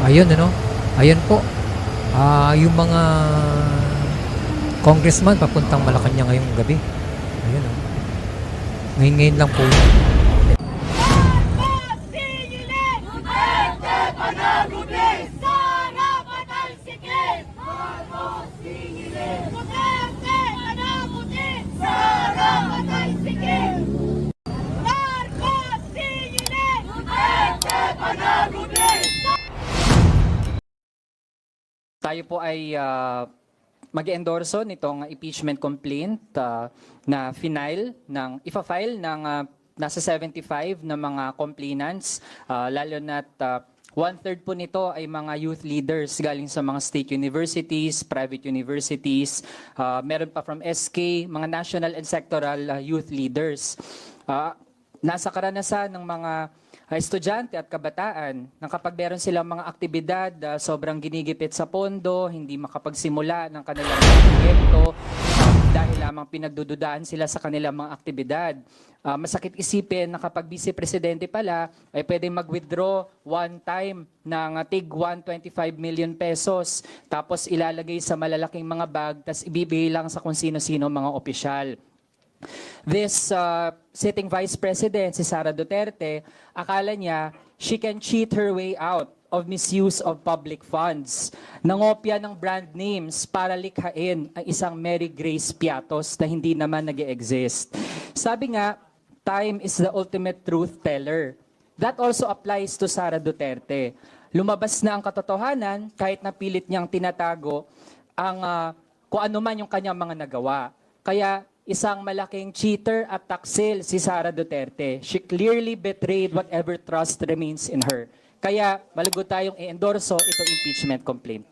Ayun, ano? Ayun po. Ah, yung mga congressman papuntang Malacanang ngayong gabi. Ayun, oh. Ngayon-ngayon lang po yun. Tayo po ay ah, mag-endorso nitong impeachment complaint ah, na final ng ifa-file ng ah, nasa 75 na mga complainants ah, lalo na one-third po nito ay mga youth leaders galing sa mga state universities, private universities, ah, meron pa from SK, mga national and sectoral ah, youth leaders. Ah, nasa karanasan ng mga uh, estudyante at kabataan na kapag meron silang mga aktibidad uh, sobrang ginigipit sa pondo, hindi makapagsimula ng kanilang proyekto uh, dahil lamang pinagdududaan sila sa kanilang mga aktibidad. Uh, masakit isipin na kapag vice presidente pala ay pwedeng mag-withdraw one time ng tig 125 million pesos tapos ilalagay sa malalaking mga bag tapos ibibigay lang sa kung sino-sino mga opisyal. This uh, sitting vice president, si Sara Duterte, akala niya she can cheat her way out of misuse of public funds. Nangopya ng brand names para likhain ang isang Mary Grace Piatos na hindi naman nag exist Sabi nga, time is the ultimate truth teller. That also applies to Sara Duterte. Lumabas na ang katotohanan kahit na pilit niyang tinatago ang ah, kung ano man yung kanyang mga nagawa. Kaya isang malaking cheater at taksil si Sara Duterte. She clearly betrayed whatever trust remains in her. Kaya malago tayong i-endorso itong impeachment complaint.